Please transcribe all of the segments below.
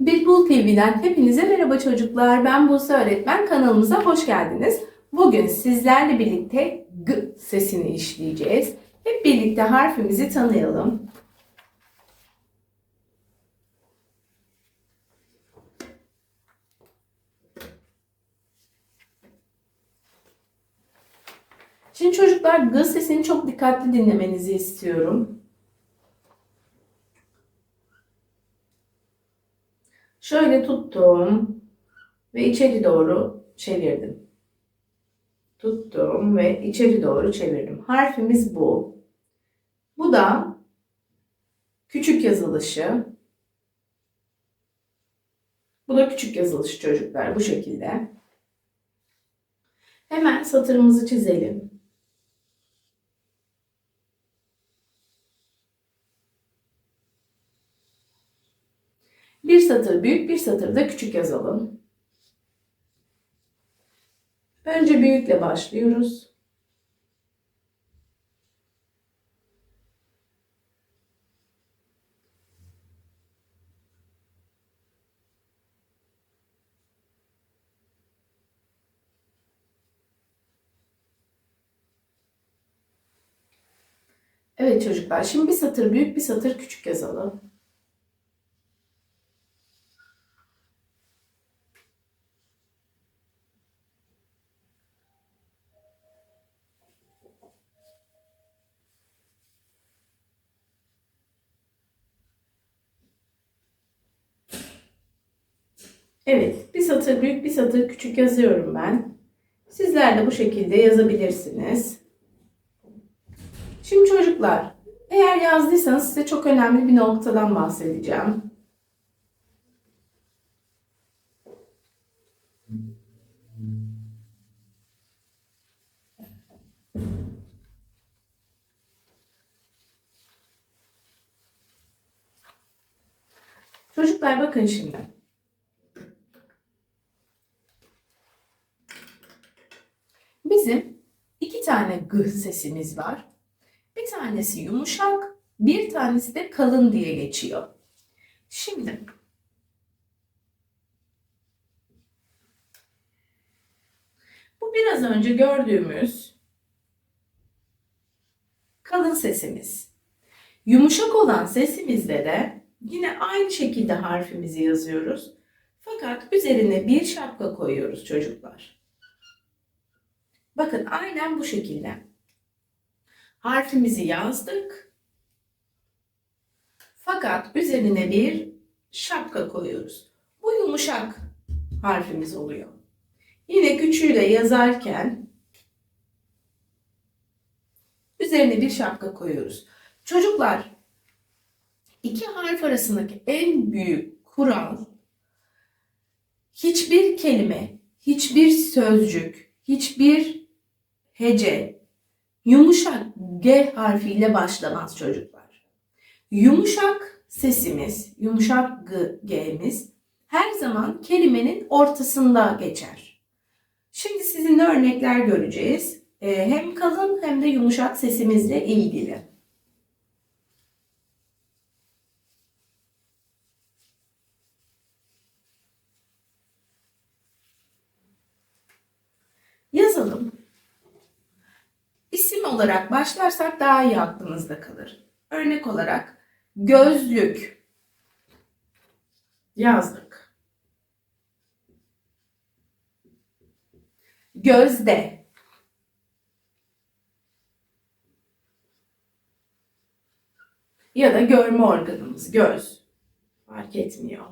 Bilbul TV'den hepinize merhaba çocuklar. Ben Buse Öğretmen. Kanalımıza hoş geldiniz. Bugün sizlerle birlikte G sesini işleyeceğiz. Hep birlikte harfimizi tanıyalım. Şimdi çocuklar G sesini çok dikkatli dinlemenizi istiyorum. Şöyle tuttum ve içeri doğru çevirdim. Tuttum ve içeri doğru çevirdim. Harfimiz bu. Bu da küçük yazılışı. Bu da küçük yazılışı çocuklar bu şekilde. Hemen satırımızı çizelim. Bir satır büyük, bir satır da küçük yazalım. Önce büyükle başlıyoruz. Evet çocuklar, şimdi bir satır büyük, bir satır küçük yazalım. Evet, bir satır büyük, bir satır küçük yazıyorum ben. Sizler de bu şekilde yazabilirsiniz. Şimdi çocuklar, eğer yazdıysanız size çok önemli bir noktadan bahsedeceğim. Çocuklar bakın şimdi. İki tane g sesimiz var. Bir tanesi yumuşak, bir tanesi de kalın diye geçiyor. Şimdi bu biraz önce gördüğümüz kalın sesimiz. Yumuşak olan sesimizde de yine aynı şekilde harfimizi yazıyoruz. Fakat üzerine bir şapka koyuyoruz çocuklar. Bakın aynen bu şekilde. Harfimizi yazdık. Fakat üzerine bir şapka koyuyoruz. Bu yumuşak harfimiz oluyor. Yine küçüğüyle yazarken üzerine bir şapka koyuyoruz. Çocuklar iki harf arasındaki en büyük kural hiçbir kelime, hiçbir sözcük, hiçbir hece yumuşak G harfiyle başlamaz çocuklar. Yumuşak sesimiz, yumuşak G, G'miz her zaman kelimenin ortasında geçer. Şimdi sizinle örnekler göreceğiz. Ee, hem kalın hem de yumuşak sesimizle ilgili. Yazalım. İsim olarak başlarsak daha iyi aklımızda kalır. Örnek olarak gözlük yazdık. Gözde ya da görme organımız göz fark etmiyor.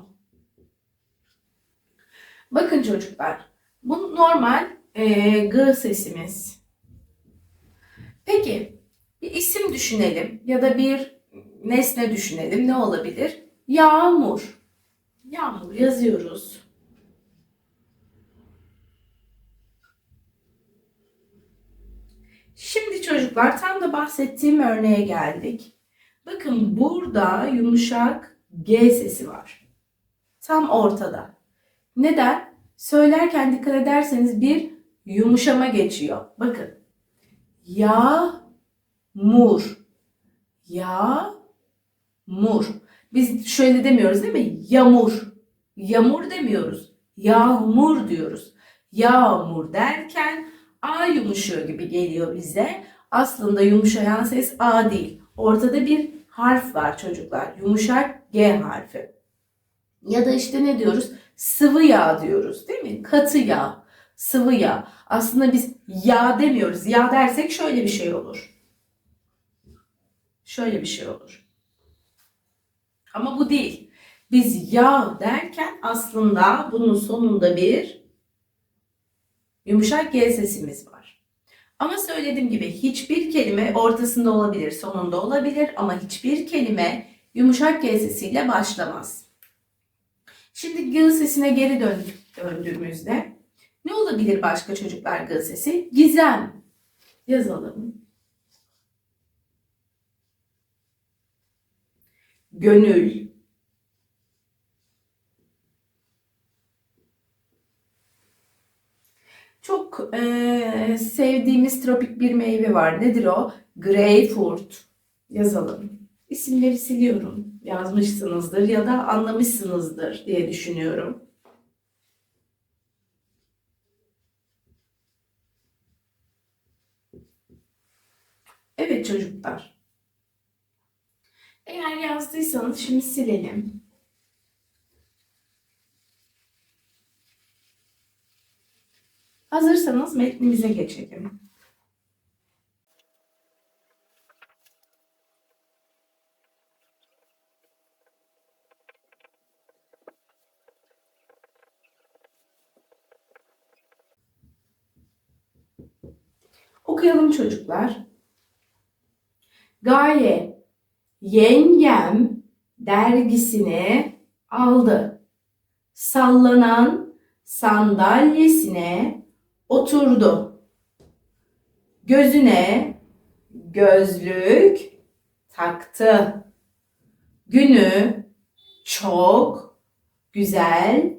Bakın çocuklar bu normal e, G sesimiz. Peki bir isim düşünelim ya da bir nesne düşünelim. Ne olabilir? Yağmur. Yağmur yazıyoruz. Şimdi çocuklar tam da bahsettiğim örneğe geldik. Bakın burada yumuşak G sesi var. Tam ortada. Neden? Söylerken dikkat ederseniz bir yumuşama geçiyor. Bakın. Yağmur. Yağmur. Biz şöyle demiyoruz değil mi? Yamur. yağmur demiyoruz. Yağmur diyoruz. Yağmur derken A yumuşuyor gibi geliyor bize. Aslında yumuşayan ses A değil. Ortada bir harf var çocuklar. Yumuşak G harfi. Ya da işte ne diyoruz? Sıvı yağ diyoruz değil mi? Katı yağ, sıvı yağ. Aslında biz yağ demiyoruz. Yağ dersek şöyle bir şey olur. Şöyle bir şey olur. Ama bu değil. Biz yağ derken aslında bunun sonunda bir yumuşak G sesimiz var. Ama söylediğim gibi hiçbir kelime ortasında olabilir, sonunda olabilir ama hiçbir kelime yumuşak G sesiyle başlamaz. Şimdi G sesine geri dön, döndüğümüzde ne olabilir başka çocuklar G sesi? Gizem. Yazalım. Gönül. Çok eee, sevdiğimiz tropik bir meyve var. Nedir o? Greyfurt. Yazalım. İsimleri siliyorum. Yazmışsınızdır ya da anlamışsınızdır diye düşünüyorum. Evet çocuklar. Eğer yazdıysanız şimdi silelim. Hazırsanız metnimize geçelim. Okuyalım çocuklar. Gaye yengem dergisini aldı. Sallanan sandalyesine oturdu. Gözüne gözlük taktı. Günü çok güzel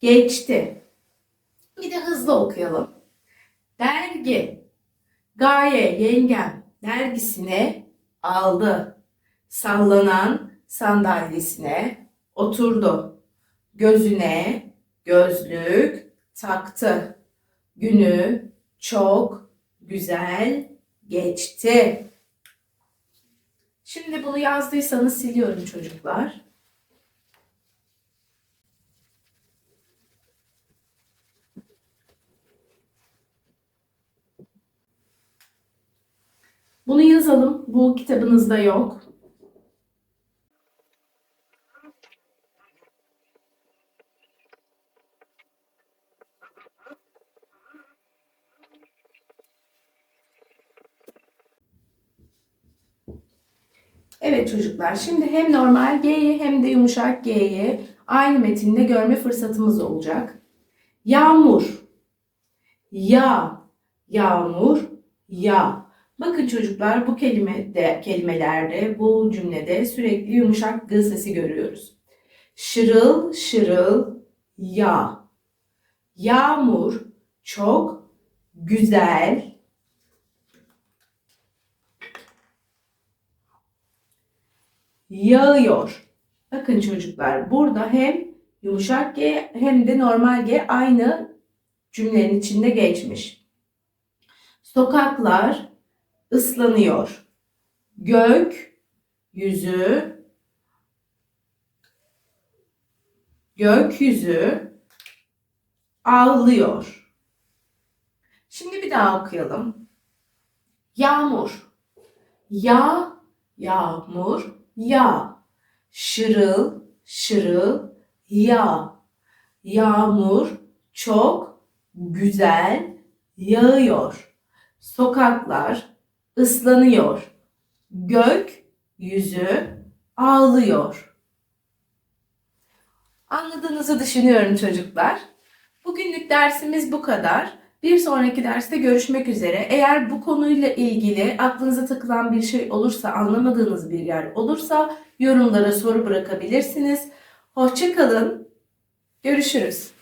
geçti. Bir de hızlı okuyalım. Dergi. Gaye yengem dergisine aldı. Sallanan sandalyesine oturdu. Gözüne gözlük taktı. Günü çok güzel geçti. Şimdi bunu yazdıysanız siliyorum çocuklar. Bunu yazalım. Bu kitabınızda yok. Evet çocuklar, şimdi hem normal G'yi hem de yumuşak G'yi aynı metinde görme fırsatımız olacak. Yağmur, ya, yağmur, ya. Bakın çocuklar bu kelimede, kelimelerde, bu cümlede sürekli yumuşak G sesi görüyoruz. Şırıl, şırıl, ya. Yağmur çok güzel, yağıyor. Bakın çocuklar burada hem yumuşak G hem de normal G aynı cümlenin içinde geçmiş. Sokaklar ıslanıyor. Gök yüzü gökyüzü ağlıyor. Şimdi bir daha okuyalım. Yağmur. Ya yağmur ya. Şırıl şırıl ya. Yağmur çok güzel yağıyor. Sokaklar ıslanıyor. Gök yüzü ağlıyor. Anladığınızı düşünüyorum çocuklar. Bugünlük dersimiz bu kadar. Bir sonraki derste görüşmek üzere. Eğer bu konuyla ilgili aklınıza takılan bir şey olursa, anlamadığınız bir yer olursa yorumlara soru bırakabilirsiniz. Hoşçakalın. Görüşürüz.